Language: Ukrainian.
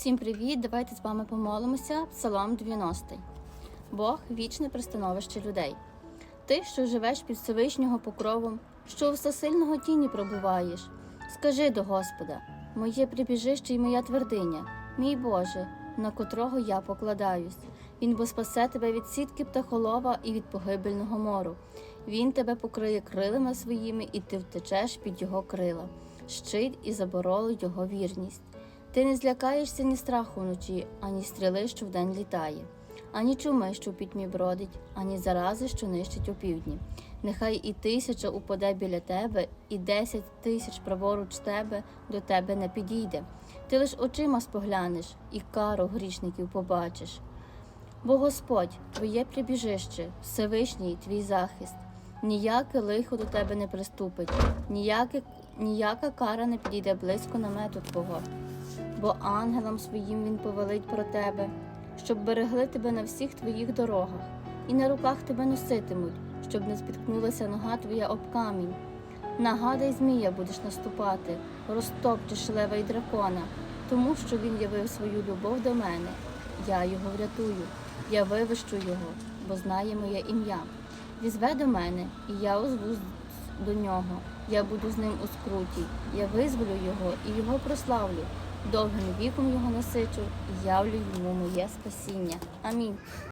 Всім привіт! Давайте з вами помолимося. Псалом 90. Бог вічне пристановище людей. Ти, що живеш під Всевишнього покровом, що у всесильного тіні пробуваєш. Скажи до Господа, моє прибіжище і моя твердиня, мій Боже, на котрого я покладаюсь. Він бо спасе тебе від сітки птахолова і від погибельного мору. Він тебе покриє крилами своїми, і ти втечеш під його крила, щит і заборолу його вірність. Ти не злякаєшся ні страху вночі, ані стріли, що вдень літає, ані чуми, що у пітьмі бродить, ані зарази, що нищить опівдні. Нехай і тисяча упаде біля тебе, і десять тисяч праворуч тебе до тебе не підійде. Ти лиш очима споглянеш, і кару грішників побачиш. Бо Господь, твоє прибіжище, Всевишній твій захист, ніяке лихо до тебе не приступить, ніяке, ніяка кара не підійде близько намету Твого бо ангелам своїм він повелить про тебе, щоб берегли тебе на всіх твоїх дорогах, і на руках тебе носитимуть, щоб не спіткнулася нога твоя об камінь. Нагадай, змія будеш наступати, розтопчеш лева й дракона, тому що він явив свою любов до мене. Я його врятую, я вивищу його, бо знає моє ім'я. Візве до мене, і я озву до нього. Я буду з ним у скруті, я визволю його і його прославлю. Довгим віком його насичу і явлю йому моє спасіння. Амінь.